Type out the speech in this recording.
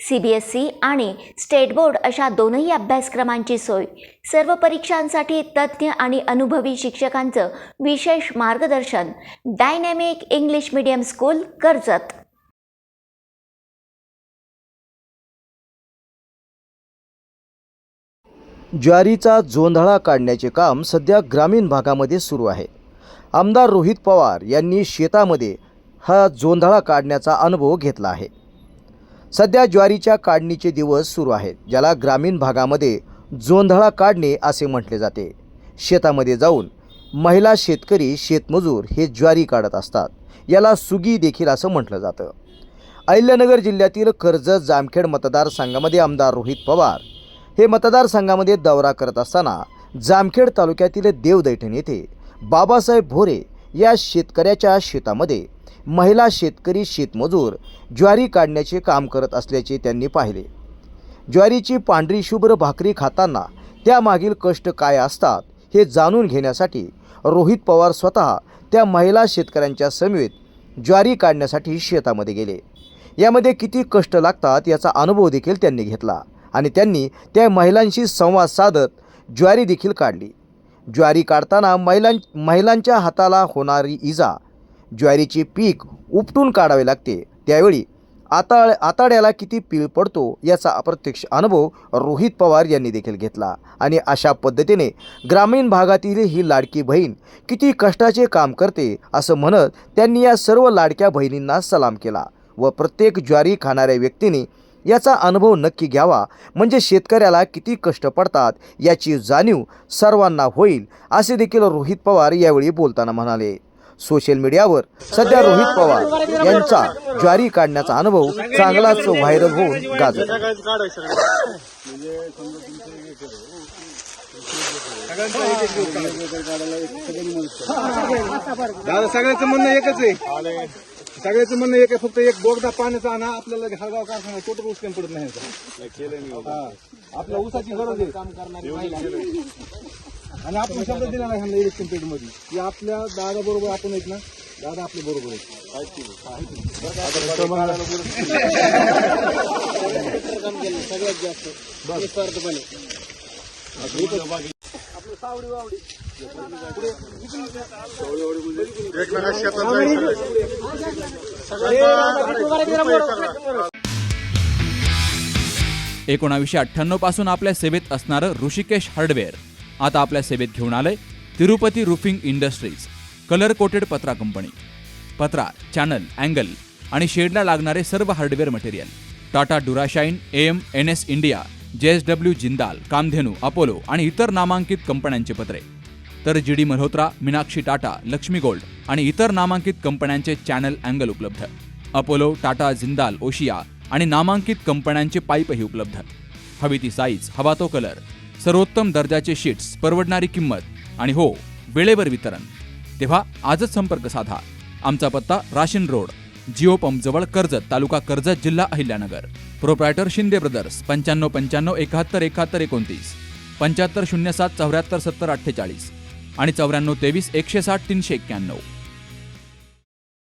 C B S C आणि state board अशा दोनही अभ्यासक्रमांची सोय. सर्व परीक्षांसाठी तज्ज्ञ आणि अनुभवी शिक्षकांचं विशेष मार्गदर्शन. Dynamic English medium school Karjat. ज्वारीचा जोंधळा काढण्याचे काम सध्या ग्रामीण भागामध्ये सुरू आहे. आमदार रोहित पवार यांनी शेतामध्ये हा जोंधळा काढण्याचा अनुभव घेतला आहे. सध्या ज्वारीच्या काढणीचे दिवस सुरू आहेत ज्याला ग्रामीण भागामध्ये जोंधळा काढणे असे म्हटले जाते. शेतामध्ये जाऊन महिला शेतकरी शेतमजूर हे ज्वारी काढत असतात. याला सुगी देखील असं म्हटलं जातं. अहिल्यानगर जिल्ह्यातील कर्जत जामखेड मतदारसंघामध्ये आमदार रोहित पवार हे मतदारसंघामध्ये दौरा करत असताना जामखेड तालुक्यातील देवदैठण येथे बाबासाहेब भोरे या शेतकऱ्याच्या शेतामध्ये महिला शेतकरी शेतमजूर ज्वारी काढण्याचे काम करत असल्याचे त्यांनी पाहिले. ज्वारीची पांढरी शुभ्र भाकरी खाताना त्यामागील कष्ट काय असतात हे जाणून घेण्यासाठी रोहित पवार स्वतः त्या महिला शेतकऱ्यांच्या समेत ज्वारी काढण्यासाठी शेतामध्ये गेले. यामध्ये किती कष्ट लागतात याचा अनुभव देखील त्यांनी घेतला आणि त्यांनी त्या महिलांशी संवाद साधत ज्वारी देखील काढली. ज्वारी काढताना महिलां महिलांच्या हाताला होणारी इजा. ज्वारीचे पीक उपटून काढावे लागते. त्यावेळी आताळ आताड्याला किती पीळ पडतो याचा अप्रत्यक्ष अनुभव रोहित पवार यांनी देखील घेतला. आणि अशा पद्धतीने ग्रामीण भागातील ही लाडकी बहीण किती कष्टाचे काम करते असं म्हणत त्यांनी या सर्व लाडक्या बहिणींना सलाम केला व प्रत्येक ज्वारी खाणाऱ्या व्यक्तीने याचा अनुभव नक्की घ्यावा. म्हणजे शेतकऱ्याला किती कष्ट पडतात याची जाणीव सर्वांना होईल असे देखील रोहित पवार यावेळी बोलताना म्हणाले. सोशल मीडियावर सध्या रोहित पवार यांचा ज्वारी काढण्याचा अनुभव चांगलाच व्हायरल होऊन गाजत दादा सगळ्याचं म्हणणं एकच आहे. सगळ्याचं म्हणणं एक आहे फक्त एक बोगदा पाण्याचा आणा आपल्याला हळगाव कारखाना टोटल ऊस कमी पडत नाही. हा. आपल्या ऊसाची गरज आहे. आणि आपण शब्द दिला नाही ह्यांना इलेक्शन पिरियडमध्ये की आपल्या दादा बरोबर आपण आहेत ना दादा आपल्या बरोबर आहेत. सगळ्यात जास्त. एकोणावीसशे अठ्ठ्याण्णवपासून आपल्या सेवेत असणारं ऋषिकेश हार्डवेअर. आता आपल्या सेवेत घेऊन आलंय Tirupati roofing industries colour coated पत्रा कंपनी. पत्रा चॅनल अँगल आणि शेडला लागणारे सर्व hardware material. Tata Durashine M N S India J S W Jindal Kamdhenu Apollo आणि इतर नामांकित कंपन्यांचे पत्रे. तर G D Malhotra Meenakshi Tata Lakshmi gold आणि इतर नामांकित कंपन्यांचे चॅनल अँगल उपलब्ध. अपोलो टाटा जिंदाल ओशिया आणि नामांकित कंपन्यांचे पाईपही उपलब्ध. हवी ती साईज हवा तो कलर सर्वोत्तम दर्जाचे शीट्स परवडणारी किंमत आणि हो वेळेवर वितरण. तेव्हा आजच संपर्क साधा. आमचा पत्ता राशीन रोड जिओ पंपजवळ कर्जत तालुका कर्जत जिल्हा अहिल्यानगर. प्रोप्रायटर शिंदे ब्रदर्स पंच्याण्णव पंच्याण्णव एकाहत्तर एकाहत्तर एकोणतीस. पंच्याहत्तर शून्य सात चौऱ्याहत्तर सत्तर अठ्ठेचाळीस. आणि चौऱ्याण्णव तेवीस एकशे साठ तीनशे एक्क्याण्णव.